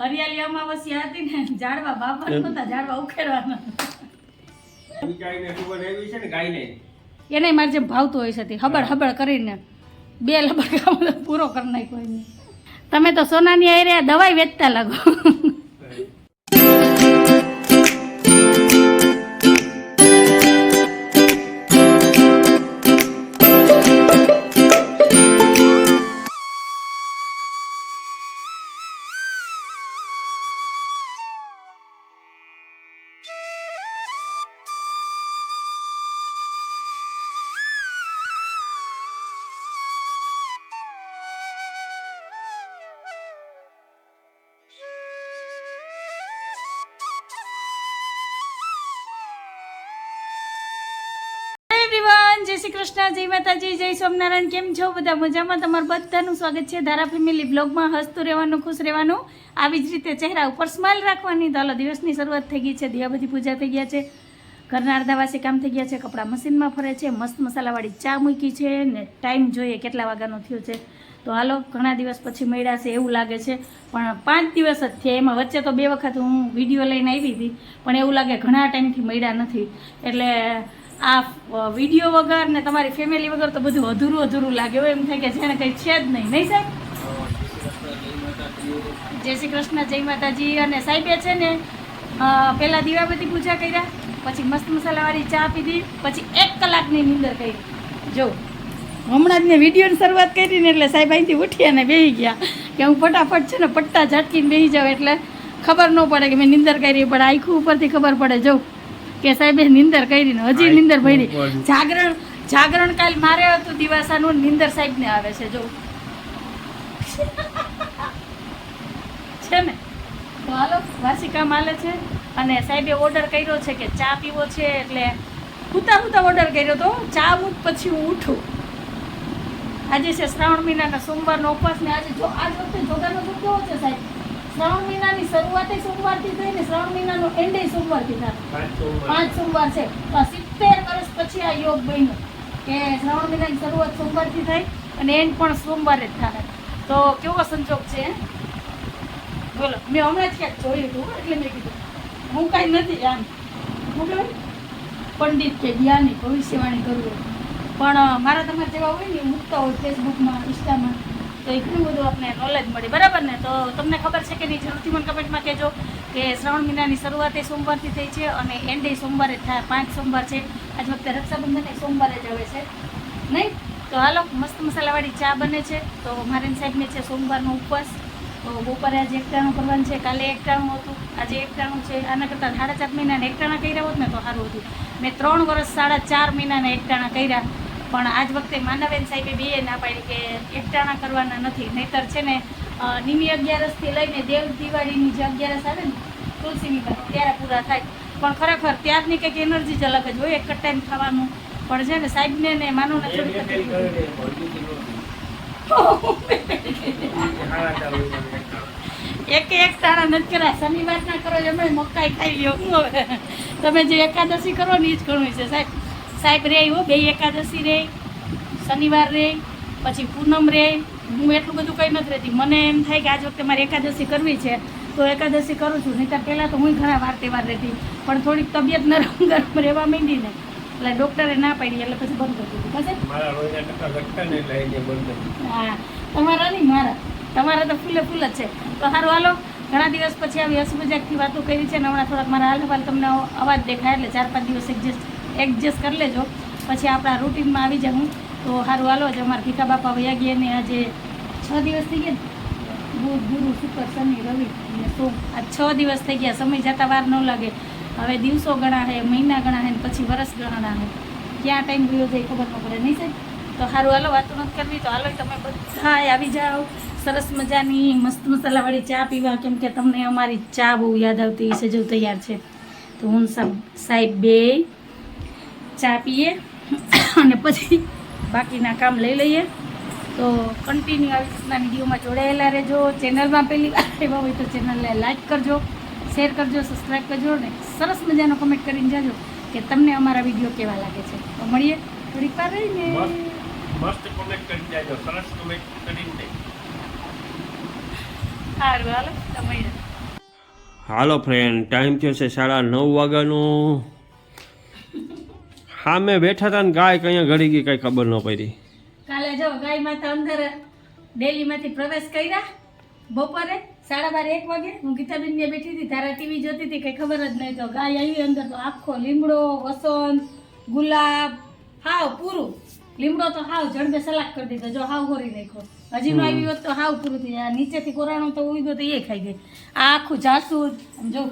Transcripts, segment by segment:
હરિયાળી અમાવસ્યા હતી ને ઝાડવા બાપા નતા ઝાડવા ઉખેડવાના. એને મારે જેમ ભાવતું હોય છે તે હબળ હબળ કરીને. બે લબડ પૂરો કરી નાખ્યો તમે તો સોનાની આયરે દવાઈ વેચતા લાગો. કૃષ્ણ, જય માતાજી, જય સ્વામિનારાયણ, કેમ છો બધા? મજામાં? તમારું બધાનું સ્વાગત છે ધારા ફેમિલી બ્લોગમાં. હસતું રહેવાનું, ખુશ રહેવાનું, આવી જ રીતે ચહેરા ઉપર સ્માઇલ રાખવાની તો દિવસની શરૂઆત થઈ ગઈ છે. દિયા બધી પૂજા થઈ ગયા છે. ઘરના અર્ધાવાસી કામ થઈ ગયા છે. કપડાં મશીનમાં ફરે છે. મસ્ત મસાલાવાળી ચા મૂકી છે ને ટાઈમ જોઈએ કેટલા વાગ્યાનો થયો છે. તો હાલો, ઘણા દિવસ પછી મળ્યા છે એવું લાગે છે. પણ પાંચ દિવસ જ થયા. એમાં વચ્ચે તો બે વખત હું વીડિયો લઈને આવી હતી, પણ એવું લાગે ઘણા ટાઈમથી મળ્યા નથી. એટલે આ વીડિયો વગર ને તમારી ફેમિલી વગર તો બધું અધૂરું અધૂરું લાગે. એવું એમ થાય કે જેને કંઈ છે જ નહીં. નહીં સાહેબ? જય શ્રી કૃષ્ણ, જય માતાજી. અને સાહેબે છે ને પહેલાં દીવાબતી પૂજા કર્યા, પછી મસ્ત મસાલાવાળી ચા પીધી પછી એક કલાકની નીંદર કરી. જો, હમણાં જ મેં વિડીયોની શરૂઆત કરી ને એટલે સાહેબ અહીંથી ઉઠ્યા અને બેસી ગયા. કે હું ફટાફટ છે ને પટ્ટા ઝાટકીને બેસી જાઉં એટલે ખબર ન પડે કે મેં નીંદર કરી, પણ આખું ઉપરથી ખબર પડે. જવું કે સાહેબે નિંદર કરી ને હજી નિંદર ભરી. જાગરણ જાગરણ કાલ મારે હતું દિવાસાનું નિંદર સાહેબ ને આવે છે જો. છે ને? તો હાલો વાસી કામ હાલે છે. અને સાહેબે ઓર્ડર કર્યો છે કે ચા પીવો છે એટલે હુતા હુતા ઓર્ડર કર્યો તો ચા મૂક પછી હું ઉઠું. આજે છે શ્રાવણ મહિનાના સોમવારનો ઉપવાસ ને આજે જો આજ વખતે જોગાનો તો કેવો છે સાહેબ? શ્રાવણ મહિનાની શરૂઆતે સોમવારથી થઈ ને શ્રાવણ મહિનાનો એન્ડે સોમવારથી થાય. પાંચ સોમવાર. છે. તો સિત્તેર વર્ષ પછી આ યોગ બન્યો કે શ્રાવણ મહિનાની શરૂઆત સોમવારથી થાય અને એન્ડ પણ સોમવારે જ થાય. તો કેવો સંજોગ છે? બોલો. મેં હમણાં જ ક્યાંક જોયું હતું એટલે મેં કીધું હું કાંઈ નથી આમ. હું પંડિત કે જ્ઞાની ભવિષ્યવાણી કરવું. પણ મારા તમારા જેવા હોય ને મૂકતા હોય ફેસબુકમાં ઇન્સ્ટામાં તો એ ઘણું બધું આપણે નોલેજ મળે. બરાબર ને? તો તમને ખબર છે કે નહીં? જરૂરથી મને કમેન્ટમાં કહેજો કે શ્રાવણ મહિનાની શરૂઆત એ સોમવારથી થઈ છે અને એન્ડ એ સોમવારે થાય. પાંચ સોમવાર છે. આજ વખતે રક્ષાબંધન એ સોમવારે જ આવે છે. નહીં? તો હાલો, મસ્ત મસાલાવાળી ચા બને છે. તો મારે સાહેબને છે સોમવારનો ઉપવાસ. તો બપોરે આજે એકટાણું કરવાનું છે. કાલે એકટાણું હતું. આજે એકટાણું છે. આના કરતાં સાડા ચાર મહિનાને એકટાણા કર્યા હોત ને તો સારું હતું. મેં ત્રણ વર્ષ સાડા ચાર મહિનાના એકટાણા કર્યા. પણ આજ વખતે માનવેન સાહેબે બે ના પાડી કે એકટાણા કરવાના નથી. નહીતર છે ને નિમી અગિયારસથી લઈને દેવ દિવાળીની જે અગિયારસ આવે ને તુલસીની ત્યારે પૂરા થાય. પણ ખરેખર ત્યારની કંઈક એનર્જી જ અલગ જ હોય એક જ ટાઈમ ખાવાનું. પણ છે ને સાહેબને ને માનો ને થોડી તકલીફ એક એક ટાણા નથી કર્યા. શનિવારના કરો અમે મકાઈ ખાઈ લ્યો. હવે? તમે જે એકાદશી કરો ને એ જ ઘણું છે સાહેબ. સાહેબ રે હો બે એકાદશી રે શનિવાર રે પછી પૂનમ રે હું એટલું બધું કંઈ નથી રહેતી. મને એમ થાય કે આજ વખતે મારે એકાદશી કરવી છે તો એકાદશી કરું છું. નહીં તો પહેલાં તો હું ઘણા વાર તહેવાર રહેતી. પણ થોડીક તબિયત નરમ ગરમ રહેવા માંડી ને એટલે ડૉક્ટરે ના પાડી એટલે પછી બંધ કરી દીધું. હા તમારા નહીં મારા. તમારા તો ફૂલે ફૂલ જ છે. તો સારું હાલો. ઘણા દિવસ પછી આવી હસમજાકથી વાતો કરી છે. ને હમણાં થોડાક મારા હાલ તમને અવાજ દેખાય એટલે ચાર પાંચ દિવસ એડજસ્ટ એડજસ્ટ કરી લેજો. પછી આપણા રૂટીનમાં આવી જાઉં. તો સારું હાલો જ અમારા ભીખા બાપા વયા ગયા ને આજે છ દિવસ થઈ ગયા બુધ ગુરુ શુક્ર, શનિ, રવિ અને સોમ. આ છ દિવસ થઈ ગયા, સમય જતા વાર ન લાગે. હવે દિવસો ગણા છે મહિના ગણા છે પછી વરસ ગણા છે ક્યાં ટાઈમ ગયો જાય ખબર ન પડે, નહીં સાહેબ? તો સારું હાલો, વાતો નથી કરવી, તો હાલો તમે બધા આવી જાઓ. સરસ મજાની, મસ્ત મસાલાવાળી ચા પીવા, કેમ કે તમને અમારી ચા બહુ યાદ આવતી છે જો તૈયાર છે. તો હું સાહેબ બે ચા પીએ અને પછી બાકીના કામ લઈ લઈએ. તો કન્ટિન્યુ આવી રીતના વિડીયોમાં જોડાયેલા રહેજો. ચેનલમાં પહેલી વાર એવા હોય તો ચેનલને લાઇક કરજો શેર કરજો સબસ્ક્રાઈબ કરજો ને સરસ મજાનો કમેન્ટ કરીને જાજો કે તમને અમારા વીડિયો કેવા લાગે છે. તો મળીએ થોડીક વાર રહીને. મસ્ત કમેન્ટ કરી જાજો સરસ કમેન્ટ કરીને દે. સારું હાલો તમે હાલો ફ્રેન્ડ ટાઈમ થયો છે સાડા નવ વાગ્યાનો. સામે બેઠા હતા ને ગાય કઈ ઘડી ગઈ કઈ ખબર ન પડી. કાલે જો ગાય માતા અંદર ડેલીમાંથી પ્રવેશ કર્યા બપોરે સાડા બાર એક વાગે હું ગીતાબેન ને બેઠી હતી તારા ટીવી જોતી હતી કઈ ખબર જ નહીં તો ગાય આવી અંદર તો આખો લીમડો વસંત ગુલાબ હાવ પૂરું. લીમડો તો હાવ જડબે સલાક કરી દીધો જો હાવ ગોરી નાખ્યો. હજી નો આવી હોત તો હાવ પૂરું થઈ જાય. નીચેથી કોરાણો તો ઉઈ ગયો તો એ ખાઈ ગઈ. આ આખું જાસૂદ જો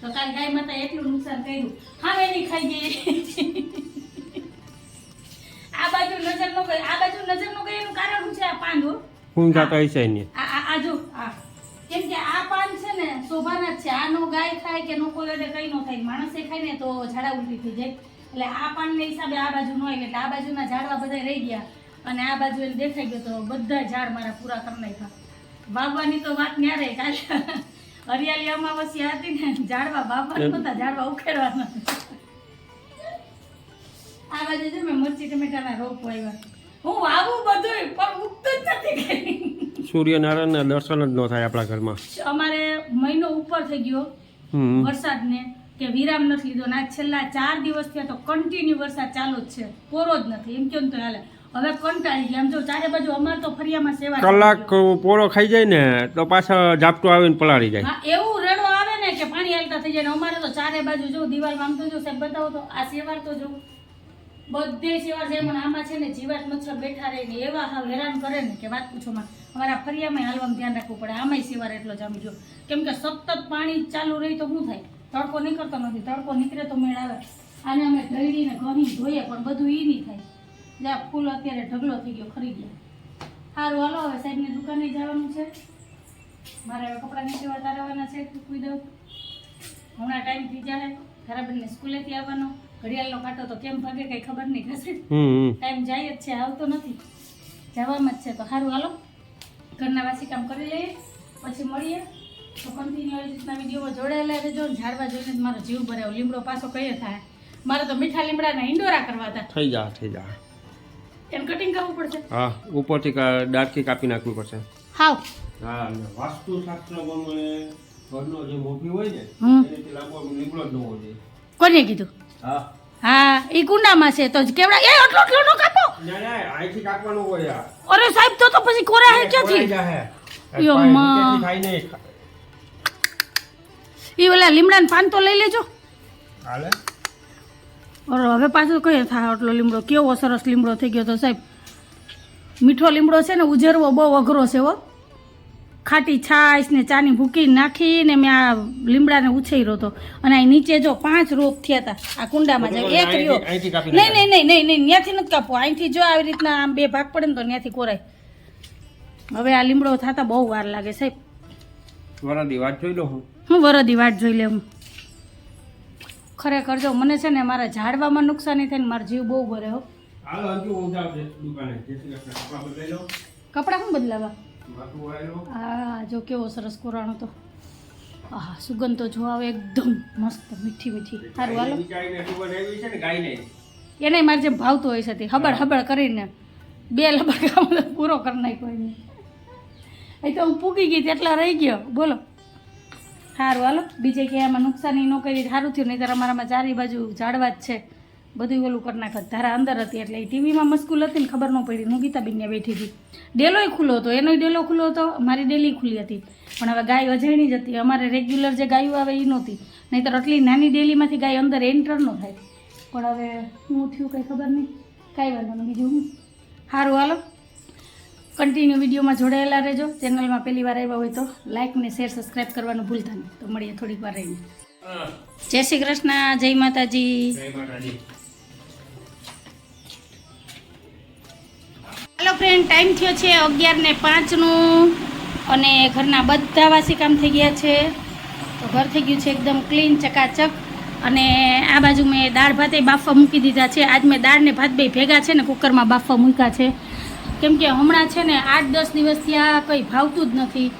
તો કાલ ગાય માતા એટલું નુકસાન કર્યું. હવે નહીં ખાઈ ગઈ. આ બાજુ નજર નો ગઈ આ બાજુ નજર નો ગઈ એનું કારણ છે આ પાન હો? કોણ ખાતા હશે ને આ આ જો આ. કેમ કે આ પાન છે ને શોભાના જ છે. આનો ગાય ખાય કે નો કોલડે કઈ નો થાય. માણસે ખાય ને તો ઝાડા ઉલટી થઈ જાય. એટલે આ પાનને હિસાબે આ બાજુ નો એટલે આ બાજુના ઝાડવા બધા રહી ગયા. અને આ બાજુ એને દેખાઈ ગયો તો બધા ઝાડ મારા પૂરા કરી નાખ્યા. વાવવાની તો વાત ન્યારે કાલે. હરિયાળી અમાવસ્યા હતી ને ઝાડવા બાપા નતા ઝાડવા ઉખેડવાના. આ બાજુ જો મેં મરચી ટમેટાના રોપ વાવ્યા હું વાવું બધું પણ ઉગતું જ નથી કઈ સૂર્યનારાયણના દર્શન જ ન થાય આપણા ઘરમાં. અમારે મહિનો ઉપર થઈ ગયો વરસાદ વરસાદને કે વિરામ નથી લીધો. ના છેલ્લા ચાર દિવસ થયા તો કન્ટિન્યુ વરસાદ ચાલુ જ છે. કોરો જ નથી. એમ કેમ તો હાલે? હવે કંટાળી ગયા. આમ જો ચારે બાજુ અમાર તો ફરિયામાં સેવા કલાક. પોળો ખાઈ જાય ને તો પાછા ઝાપટો આવીને પલાળી જાય. એવું રડો આવે ને કે પાણી હાલતા થઈ જાય ને અમારે તો ચારે બાજુ જો દિવાલમાં આમ તો જો સાહેબ બતાવો તો આ સેવાર તો જો બધે સેવા છે પણ આમાં છે ને જીવાત મચ્છર બેઠા રહે ને એવા હાવ હેરાન કરે ને કે વાત પૂછો માં અમારા ફરિયામાં હાલવામાં ધ્યાન રાખવું પડે આમાંય સેવાર એટલો જ આમ જો. કેમ કે સતત પાણી ચાલુ રહી તો શું થાય? તડકો નીકળતો નથી તડકો નીકળે તો મેળ આવે. આને અમે ધરીને ઘણી ધોઈએ પણ બધું ઈ નહીં થાય. જ્યાં ફૂલ અત્યારે ઢગલો થઈ ગયો ખરી ગયા. સારું હાલો હવે સાહેબની દુકાને જવાનું છે. મારે હવે કપડાની નીચે તારવાના છે ચૂકવી દઉં. હમણાં ટાઈમ થઈ જાય ખરાબનને સ્કૂલેથી આવવાનો. ઘડિયાળનો કાંટો તો કેમ ભાગે કઈ ખબર નહીં હમ ટાઈમ જાય જ છે આવતો નથી. જવામાં જ છે તો સારું હાલો. ઘરના વાસી કામ કરી લઈએ પછી મળીએ. તો કન્ટિન્યુ આવી રીતના વિડીયોમાં જોડાયેલા રહેજો ને ઝાડવા જોઈને જ મારો જીવ ભરાયો. લીમડો પાછો કઈ થાય? મારે તો મીઠા લીમડાના ઈંડોરા કરવા હતા. થઈ જા થઈ જા. એને કટિંગ કરવું પડશે. હા ઉપરથી ડાર્કી કાપી નાખવી પડશે. હાવ. હા વાસ્તુ શાસ્ત્ર પ્રમાણે ઘરનો જે મોભી હોય ને એનાથી લાંબો નીકળો જ ન હોવો જોઈએ કોને કીધું? હા. હા એ કુંડામાં છે તો કેવડા એ એટલો એટલો નો કાપો? ના ના આઈથી કાપવાનું હોય આ. અરે સાહેબ તો તો પછી કોરા હે ક્યાંથી યો માં. એ ઓલા લીમડાન પાન તો લઈ લેજો. હાલે? અરે હવે પાછો કયો થાય આટલો લીમડો? કેવો સરસ લીમડો થઈ ગયો તો સાહેબ? મીઠો લીમડો છે ને ઉજરવો બહુ અઘરો છે હો. ખાટી છાશ ને ચાની ભૂકી નાખીને મેં આ લીમડાને ઉછેર્યો હતો. અને અહીં નીચે જો પાંચ રોપ થયા હતા આ કુંડામાં જાય એક રહ્યો. નહીં નહીં નહીં નહીં નહીં ત્યાંથી નથી કાપવો. અહીંથી જો આવી રીતના આમ બે ભાગ પડે ને તો ત્યાંથી કોરાય. હવે આ લીમડો થતા બહુ વાર લાગે સાહેબ. વરદી વાત જોઈ લો હું. હું વરદી વાટ જોઈ લે હું ખરેખર જો મને છે ને મારા ઝાડવામાં નુકસાની થાય ને મારો જીવ બહુ ભરે હાલો હજુ હું જાઉં છું દુકાને. જય કપડાં બદલાઈ લો. કપડાં શું બદલાવા? હા જો કેવો સરસ કોરાણો તો. આહા સુગંધ તો જો આવે એકદમ મસ્ત મીઠી મીઠી. સારું હાલો. એને મારે જેમ ભાવતો હોય છે તે. હબળ હબળ કરીને. બે લબડ કામ પૂરો કરી નાખ્યો એને. એ તો હું પૂગી ગઈ તેટલા રહી ગયો. બોલો. સારું. હાલો, બીજે ક્યાંય આમાં નુકસાની ન કરી, સારું થયું. નહીં અમારામાં ચારે બાજુ ઝાડવા જ છે. બધું ઓલું કરી નાખત ધારા અંદર હતી એટલે ટીવીમાં મસ્કુલ હતી ને ખબર ન પડી. હું ગીતાબેનને બેઠી હતી. ડેલોય ખુલ્લો હતો. એનોય ડેલો ખુલ્લો હતો. મારી ડેલી ખુલ્લી હતી. પણ હવે ગાય અજાણી જ હતી. અમારે રેગ્યુલર જે ગાયો આવે એ નહોતી. નહીંતર આટલી નાની ડેલીમાંથી ગાય અંદર એન્ટર ન થાય. પણ હવે શું થયું કંઈ ખબર નહીં. કાંઈ વાંધો નહીં. બીજું હું? સારું, હાલો. કન્ટિન્યુ વિડીયોમાં જોડાયેલા રહેજો. ચેનલમાં પહેલી વાર આવ્યા હોય તો લાઇક ને શેર સબસ્ક્રાઈબ કરવાનું ભૂલતા નહીં. તો મળીએ થોડીક વાર રહીને. જય શ્રી કૃષ્ણ. જય માતાજી. હાલો ફ્રેન્ડ ટાઈમ થયો છે અગિયાર ને પાંચનું અને ઘરના બધા વાસી કામ થઈ ગયા છે. તો ઘર થઈ ગયું છે એકદમ ક્લીન ચકાચક. અને આ બાજુ મેં દાળ ભાતે બાફવા મૂકી દીધા છે. આજ મેં દાળ ને ભાત બે ભેગા છે ને કુકરમાં બાફવા મૂક્યા છે. કેમ કે હમણાં છે ને આઠ દસ દિવસથી આ કંઈ ભાવતું જ નથી.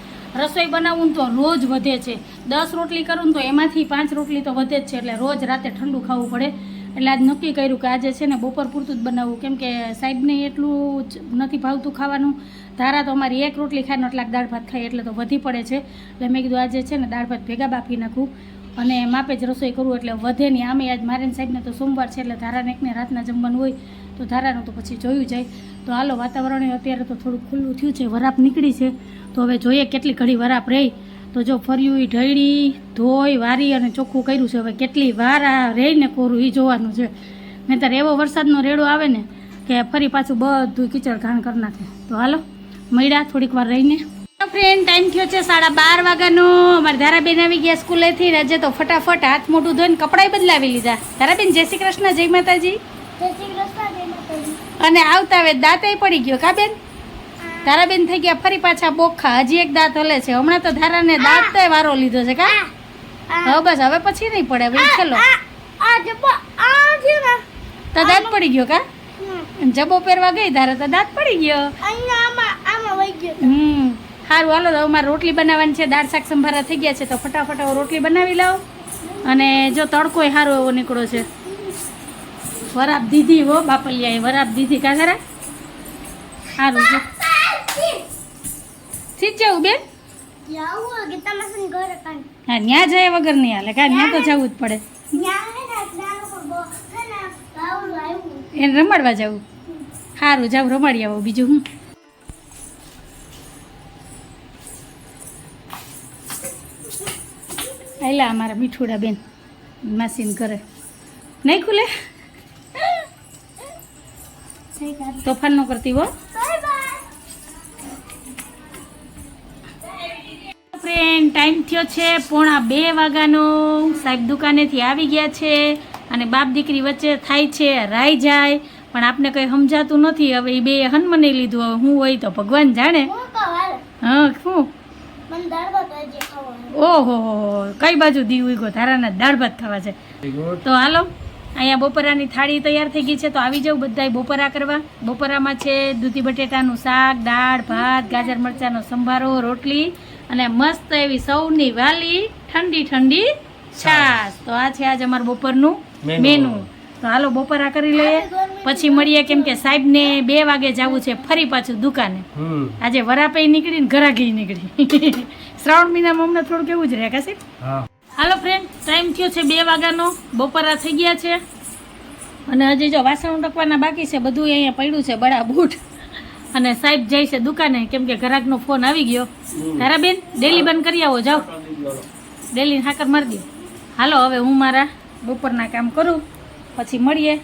રસોઈ બનાવું તો રોજ વધે છે. દસ રોટલી કરું તો એમાંથી પાંચ રોટલી તો વધે જ છે, એટલે રોજ રાતે ઠંડુ ખાવું પડે. એટલે આજ નક્કી કર્યું કે આજે છે ને બપોર પૂરતું જ બનાવવું કેમ કે સાહેબને એટલું નથી ભાવતું ખાવાનું. ધારા તો અમારી એક રોટલી ખાઈને એટલાક દાળ ભાત ખાય, એટલે તો વધી પડે છે. એટલે મેં કીધું આજે છે ને દાળ ભાત ભેગા બાફી નાખું અને માપે જ રસોઈ કરું, એટલે વધે નહીં. આમે આજ મારે સાહેબને તો સોમવાર છે, એટલે ધારાને એકને રાતના જમવાનું હોય. તો ધારાનું તો પછી જોયું જાય. તો હાલો, વાતાવરણ અત્યારે તો થોડું ખુલ્લું થયું છે, વરાપ નીકળી છે. તો હવે જોઈએ કેટલી ઘડી વરાપ રહી. તો જો ફર્યું એ ઢળી, ધોઈ, વારી અને ચોખ્ખું કર્યું છે. હવે કેટલી વાર આ રહીને કોરું એ જોવાનું છે. નહીંતર એવો વરસાદનો રેડો આવે ને કે ફરી પાછું બધું કીચડ ઘાણ કરી નાખે. તો હાલો, મળ્યા થોડીક વાર રહીને. ફ્રેન્ડ ટાઈમ થયો છે સાડા બાર વાગ્યાનો. અમારે ધારાબેન આવી ગયા સ્કૂલેથી આજે તો ફટાફટ હાથ મોઢું ધોઈને કપડાય બદલાવી લીધા. ધારાબેન, જય શ્રી કૃષ્ણ, જય માતાજી. અને આવતા હવે દાંતય પડી ગયો કા બેન? ધારાબેન થઈ ગયા ફરી પાછા બોખા. હજી એક દાંત હલે છે. હમણાં તો ધારાને દાંત વારો લીધો છે કા? હવે બસ હવે પછી નહીં પડે. હવે ચલો તો દાંત પડી ગયો કા? જબો પહેરવા ગઈ ધારે તો દાંત પડી ગયો. હમ. સારું હાલો તો અમારે રોટલી બનાવવાની છે. દાળ શાક સંભારા થઈ ગયા છે. તો ફટાફટ રોટલી બનાવી લાવો. અને જો તડકોય સારો એવો નીકળો છે. વરાપ દીધી હો, બાપલિયાએ વરાપ દીધી કા ખરા? સારું છે ઠીક છે બેન? હા, ન્યા જાય વગર નહીં હાલે કાં ન્યા તો જવું જ પડે. એને રમાડવા જવું. સારું જાવ, રમાડી આવો બીજું હું. આયલા અમારા મીઠુડા બેન, માસીન ઘરે. નહીં ખુલે? તોફાન ન કરતી હો. ફ્રેન્ડ ટાઈમ થયો છે પોણા બે વાગ્યાનો. સાહેબ દુકાનેથી આવી ગયા છે અને બાપ દીકરી વચ્ચે થાય છે રાઈ જાય. પણ આપને કંઈ સમજાતું નથી. હવે એ બે હનમને લીધું. હવે હું હોય તો ભગવાન જાણે. હા શું ઓહો કઈ બાજુ દી ઉગો તારાના દાળ ભાત ખાવા છે. તો હાલો. અહીંયા બપોરાની થાળી તૈયાર થઈ ગઈ છે તો આવી જાવ બધાય બપોરા કરવા. બપોરામાં છે દૂધી બટેટાનું શાક દાળ ભાત ગાજર મરચાંનો સંભારો રોટલી અને મસ્ત એવી સૌની વાલી ઠંડી ઠંડી છાશ. તો આ છે આજ અમારું બપોરનું મેનુ. તો હાલો બપોરા કરી લઈએ. પછી મળીએ કેમ કે સાહેબને બે વાગે જવું છે ફરી પાછું દુકાને. આજે વરાપે નીકળી ને ઘરાઘી નીકળી. શ્રાવણ મહિનામાં અમને થોડું કેવું જ રહે કાશી હાલો ફ્રેન્ડ ટાઈમ થયો છે બે વાગ્યાનો. બપોરા થઈ ગયા છે. અને હજી જો વાસણ ઉટકવાના બાકી છે બધું અહીંયા પડ્યું છે બડા બૂટ. અને સાહેબ જાય છે દુકાને, કેમ કે ગ્રાહકનો ફોન આવી ગયો. તારા બેન ડેલી બંધ કરી આવો, જાઓ. ડેલી હાકર મારી દો. હાલો, હવે હું મારા બપોરના કામ કરું, પછી મળીએ.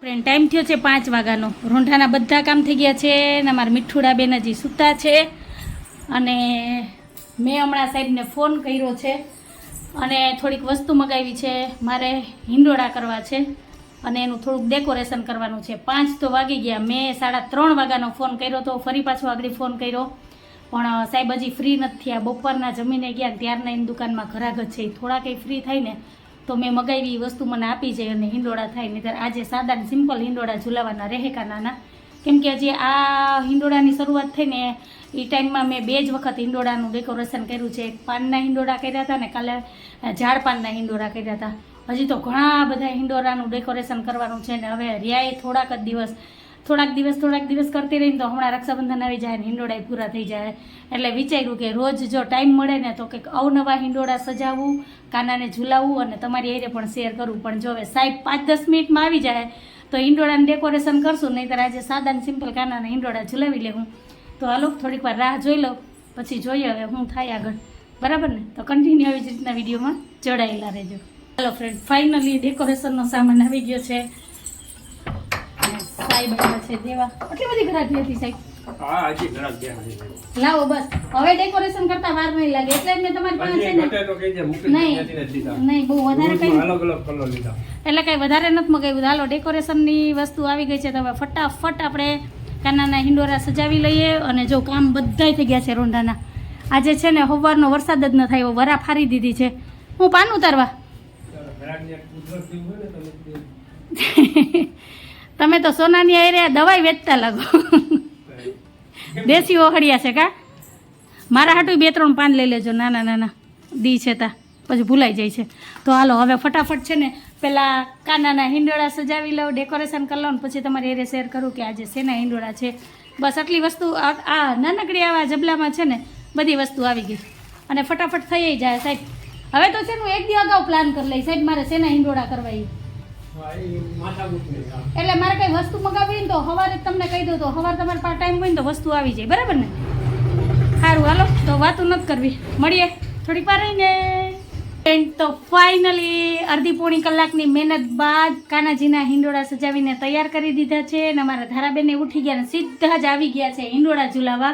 ફ્રેન્ડ ટાઈમ થયો છે પાંચ વાગ્યાનો. રોંઢાના બધા કામ થઈ ગયા છે અને મારા મીઠુડા બેન હજી સૂતા છે. અને મેં હમણાં સાહેબને ફોન કર્યો છે અને થોડીક વસ્તુ મગાવી છે. મારે હિંડોળા કરવા છે અને એનું થોડુંક ડેકોરેશન કરવાનું છે. પાંચ તો વાગી ગયા. મેં સાડા ત્રણ વાગ્યાનો ફોન કર્યો તો ફરી પાછો આગળ ફોન કર્યો. પણ સાહેબ હજી ફ્રી નથી થયા. બપોરના જમીને ગયા ત્યારના એની દુકાનમાં ઘરાક જ છે. થોડા કંઈ ફ્રી થાય ને તો મેં મગાવી વસ્તુ મને આપી જાય અને હિંડોળા થાય. નહીં આજે સાદા સિમ્પલ હિંડોળા ઝુલાવાના રહે કા નાના. કેમ કે હજી આ હિંડોળાની શરૂઆત થઈ ને એ ટાઈમમાં મેં બે જ વખત હિંડોળાનું ડેકોરેશન કર્યું છે. એક પાનના હિંડોળા કર્યા હતા ને કાલે ઝાડ પાનના હિંડોળા કર્યા હતા. હજી તો ઘણા બધા હિંડોળાનું ડેકોરેશન કરવાનું છે ને હવે રિયાએ થોડાક જ દિવસ, થોડાક દિવસ થોડાક દિવસ કરતી રહીને તો હમણાં રક્ષાબંધન આવી જાય ને હિંડોળા પૂરા થઈ જાય. એટલે વિચાર્યું કે રોજ જો ટાઈમ મળે ને તો કંઈક અવનવા હિંડોળા સજાવવું કાનાને ઝુલાવવું અને તમારી એરે પણ શેર કરવું પણ જો હવે સાહેબ પાંચ દસ મિનિટમાં આવી જાય, તો હિંડોળાને ડેકોરેશન કરશું નહીં તો આજે સાદા ને સિમ્પલ કાનાને હિંડોળા ઝુલાવી લેવું. તો હાલો થોડીક વાર રાહ જોઈ લો પછી જોઈએ હવે હું થાય આગળ. બરાબર ને? તો કન્ટિન્યુ આવી જ રીતના વિડીયોમાં જોડાયેલા રહેજો. હાલો ફ્રેન્ડ ફાઇનલી ડેકોરેશનનો સામાન આવી ગયો છે. સાઈ સાહેબ આવ્યા છે દેવા. આટલી બધી ઘરાકી હતી સાહેબ. લાવો બસ. હવે ડેકોરેશન કરતા વાર નહીં લાગે એટલે મેં તમારી પાસે છે ને. નહીં. નહીં બહુ વધારે કઈ એટલે કઈ વધારે નથી મગાવ્યું. હાલો ડેકોરેશનની વસ્તુ આવી ગઈ છે. તમે ફટાફટ આપણે કાનાના હિંડોરા સજાવી લઈએ અને જો કામ બધાય થઈ ગયા છે રોંઢાના. આજે છે ને સવારનો વરસાદ જ ન થયો વરા ફારી દીધી છે. હું પાન ઉતારવા? તમે તો સોનાની એરિયા દવાઈ વેચતા લાગો. દેશી ઓહળિયા છે કા? મારા હાટું બે ત્રણ પાન લઈ લેજો, નાના નાના. દી છે તા. પછી ભૂલાઈ જાય છે. તો હાલો, હવે ફટાફટ છે ને પેલા કાનાના હિંડોળા સજાવી લઉં ડેકોરેશન કરી લઉં પછી તમારે એરે શેર કરું કે આજે શેના હિંડોળા છે. બસ આટલી વસ્તુ આ નાનકડી આવા જબલામાં છે ને, બધી વસ્તુ આવી ગઈ. અને ફટાફટ થઈ જાય સાહેબ. હવે તો છે હું એક દી અગાઉ પ્લાન કરી લઈ સાહેબ, મારે શેના હિંડોળા કરવા. એટલે મારે કઈ વસ્તુ મગાવી તો સવારે તમને કહી દઉં તો સવારે તમારે પાસે ટાઈમ હોય ને તો વસ્તુ આવી જાય. બરાબર ને? સારું હાલો. તો વાતું નથી કરવી. મળીએ. થોડીક વાર રહીને. તો ફાઇનલી અડધી પોણી કલાકની મહેનત બાદ કાનાજીના હિંડોળા સજાવીને તૈયાર કરી દીધા છે અને અમારા ધારાબેને ઉઠી ગયા અને સીધા જ આવી ગયા છે હિંડોળા ઝુલાવા.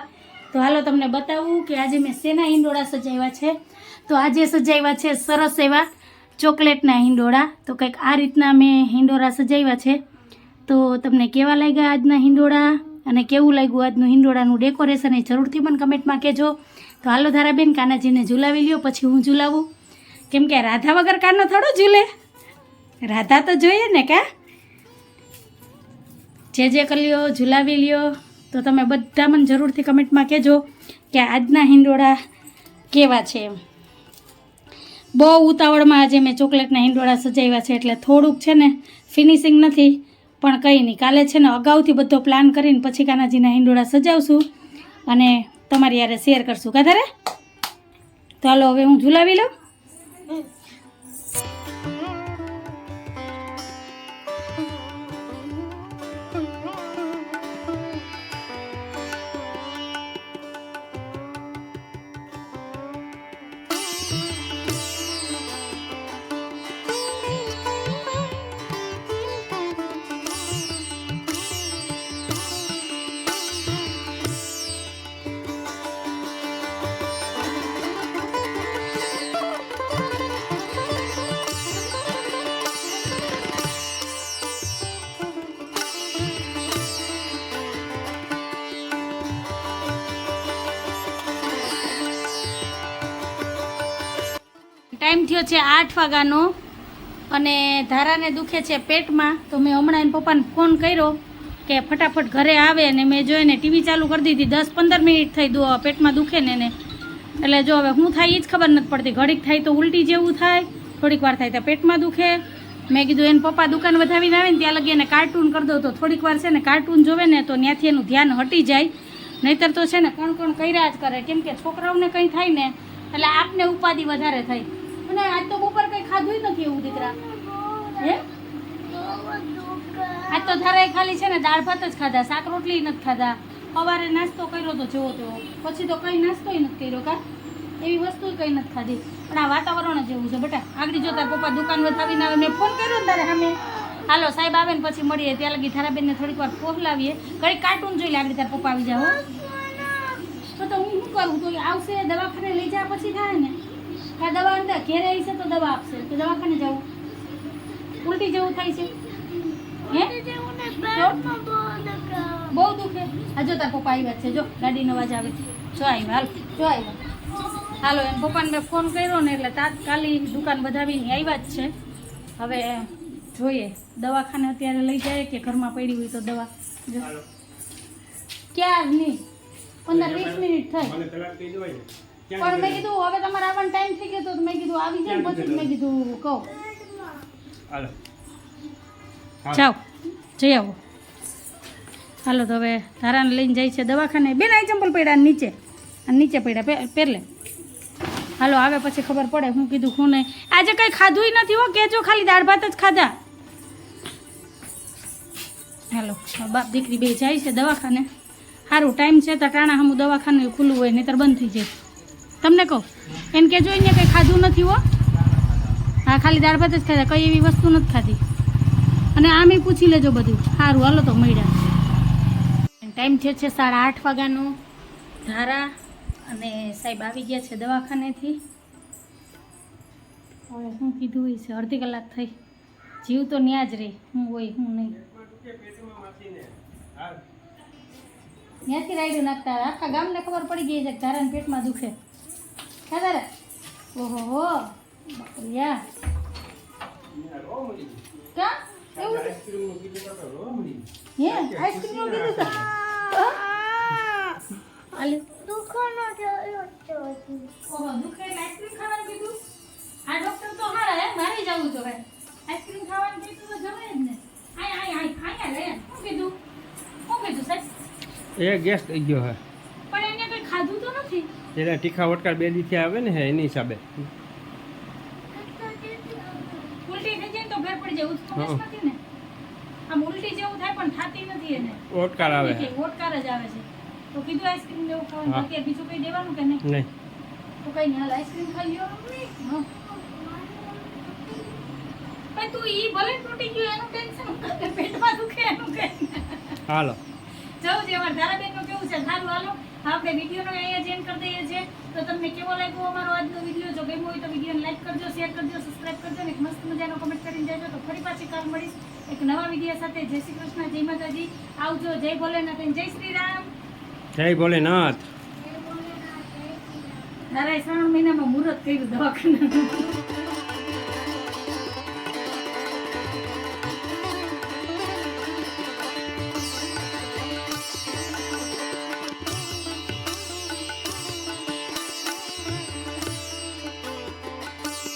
તો હાલો તમને બતાવું કે આજે મેં શેના હિંડોળા સજાવ્યા છે? તો આજે સજાવ્યા છે સરસ એવા ચોકલેટના હિંડોળા. તો કંઈક આ રીતના મેં હિંડોળા સજાવ્યા છે. તો તમને કેવા લાગ્યા આજના હિંડોળા અને કેવું લાગ્યું આજનું હિંડોળાનું ડેકોરેશન એ જરૂરથી મને કમેન્ટમાં કહેજો. તો હાલો ધારાબેન કાનાજીને ઝુલાવી લ્યો, પછી હું ઝુલાવું. કેમ કે રાધા વગર કાનો થોડો ઝૂલે. રાધા તો જોઈએ ને કા? જે જે લ્યો, ઝુલાવી લ્યો, તો તમે બધા મને જરૂરથી કમેન્ટમાં કહેજો કે આજના હિંડોળા કેવા છે એમ. બહુ ઉતાવળમાં આજે મેં ચોકલેટના હિંડોળા સજાવ્યા છે, એટલે થોડુંક છે ને ફિનિશિંગ નથી, પણ કંઈ નહીં. કાલે છે ને અગાઉથી બધો પ્લાન કરીને પછી કાનાજીના હિંડોળા સજાવશું અને તમારી યારે શેર કરશું. કાધારે તો હાલો, હવે હું ઝુલાવી લઉં? ટાઈમ થયો છે આઠ વાગ્યાનો અને ધારાને દુખે છે પેટમાં, તો મેં હમણાં એમ પપ્પાને ફોન કર્યો કે ફટાફટ ઘરે આવે અને મેં જોઈને ટીવી ચાલુ કરી દીધી. દસ પંદર મિનિટ થઈ દો પેટમાં દુખે ને એને. એટલે જો હવે હું થાય એ જ ખબર નથી પડતી. ઘડીક થાય તો ઉલટી જેવું થાય, થોડીક વાર થાય તો પેટમાં દુખે. મેં કીધું એને પપ્પા દુકાન વધાવીને આવે ને ત્યાં લગી એને કાર્ટૂન કરી દઉં તો થોડીક વાર છે ને કાર્ટૂન જોવે ને તો ત્યાંથી એનું ધ્યાન હટી જાય. નહીતર તો છે ને કણ કણ કર્યા જ કરે. કેમ કે છોકરાઓને કંઈ થાય ને, એટલે આપને ઉપાધિ વધારે થાય અને આજ તો બપોર કંઈ ખાધું નથી એવું, દીકરા. હે? આજ તો ધારાએ ખાલી છે ને દાળ ભાત જ ખાધા, શાક રોટલી નથી ખાધા. સવારે નાસ્તો કર્યો તો જેવો તેવો પછી તો કંઈ નાસ્તોય નથી કર્યો કા? એવી વસ્તુ કંઈ નથી ખાધી. પણ આ વાતાવરણ જ એવું છે બેટા. આગળ જો તાર પપ્પા દુકાન વધાવીને આવે, મેં ફોન કર્યો ને તારે સામે. હાલો, સાહેબ આવે ને પછી મળીએ. ત્યાં લગી થારાબેનને થોડીક વાર ફોહલાવીએ ઘડી કાર્ટૂન જોઈ લે આગળ તાર પપ્પા આવી જાઓ તો હું શું કરું? તો આવશે, દવાખાને લઈ જા, પછી થાય ને. આ દવા અંદર ઘેરે આવી છે તો દવા આપશે. તો દવાખાને જવું ઉલટી જેવું થાય છે. બહુ દુખે. આ જો તાર પપ્પા આવ્યા છે. જો ગાડીનો અવાજ આવે છે. જો આવ્યા હાલ. જો આવ્યા. હાલો એમ પપ્પાને મેં ફોન કર્યો ને એટલે તાત્કાલિક દુકાન બધાવીને આવ્યા જ છે. હવે જોઈએ દવાખાને અત્યારે લઈ જાય કે ઘરમાં પડી હોય તો દવા? જો. હાલો. ક્યાં નહીં પંદર વીસ મિનિટ થઈ પણ મેં કીધું હવે તમારે આવવાનો ટાઈમ થઈ ગયો તો મેં કીધું આવી જાય પછી જ મેં કીધું કહો. હાલો. જાઓ જઈ આવો. હાલો તો હવે ધારાને લઈને જાય છે દવાખાને. બેન આ ચંપલ પડ્યા નીચે. અને નીચે પડ્યા પે- પહેર હાલો આવે પછી ખબર પડે હું કીધું હું નહીં. આજે કંઈ ખાધુંય નથી હો કેજો ખાલી દાળ ભાત જ ખાધા. હાલો બાપ દીકરી બે જાય છે દવાખાને. સારું ટાઈમ છે તો ટાણા હમું દવાખાને ખુલ્લું હોય નહીતર બંધ થઈ જાય. તમને કહું. એમ કે જોઈને કંઈ ખાધું નથી હો. હા ખાલી દાળ ભાત જ ખાધા, કંઈ એવી વસ્તુ નથી ખાધી. અને આમે પૂછી લેજો બધું. સારું, હાલો તો મળ્યા. ટાઈમ છે છે સાડા આઠ વાગ્યાનો. ધારા અને સાહેબ આવી ગયા છે દવાખાનેથી. હવે શું કીધું હોય છે? અડધી કલાક થઈ. જીવ તો ન્યા જ રહે. હું હોય, હું નહીં. ત્યાંથી રાયડું નાખતા. આખા ગામને ખબર પડી ગઈ છે ધારાને પેટમાં દુખે. क्या कर रहे ओहो हो बढ़िया क्या ये आइसक्रीम नो किधर था अले दुखनो जो जो ओहो दुखे आइसक्रीम खाना की तू આ ડોક્ટર તો હારા હે મારે જવું જો હે આઈસ્ક્રીમ ખાવાનું કીધું તો જવાય જ ને. આય આય આય આયા લે શું કીધું? શું કીધું સાહેબ? એ ગેસ થઈ ગયો હે. એટલે તીખા વટકાર બે દીથી આવે ને એની હિસાબે. ને ને. પણ ઓટકાર આવે. ઓટકાર જ આવે છે. તો કીધું આઈસ્ક્રીમ લેવું ખાવાનું બાકી બીજું કંઈ દેવાનું કે નહીં? નહીં. તો કઈ નહીં આઈસ્ક્રીમ ખાઈ લ્યો. હા. તું ઈ ભલે તૂટી ગયું એનું ટેન્શન પેટમાં દુખે એનું કઈ. હાલો. જવું છે અમારા ધારાબેનનું કેવું છે? સારું હાલો. આપણે વિડીયોનો અહીંયા જેન કરી દઈએ છીએ. તો તમને કેવો લાગ્યો અમારો આજનો વીડિયો? જો ગમ્યો હોય તો વિડીયોને લાઈક કરજો શેર કરજો સબસ્ક્રાઈબ કરજો અને એક મસ્ત મજાનો કમેન્ટ કરીને જજો. તો ફરી પાછી કાલ મળીશ એક નવા વીડિયો સાથે. જય શ્રી કૃષ્ણ જય માતાજી. આવજો જય ભોલેનાથ જય શ્રી રામ. જય ભોલેનાથ. તારા શ્રાવણ મહિનામાં મુહૂર્ત કર્યું દવાખાના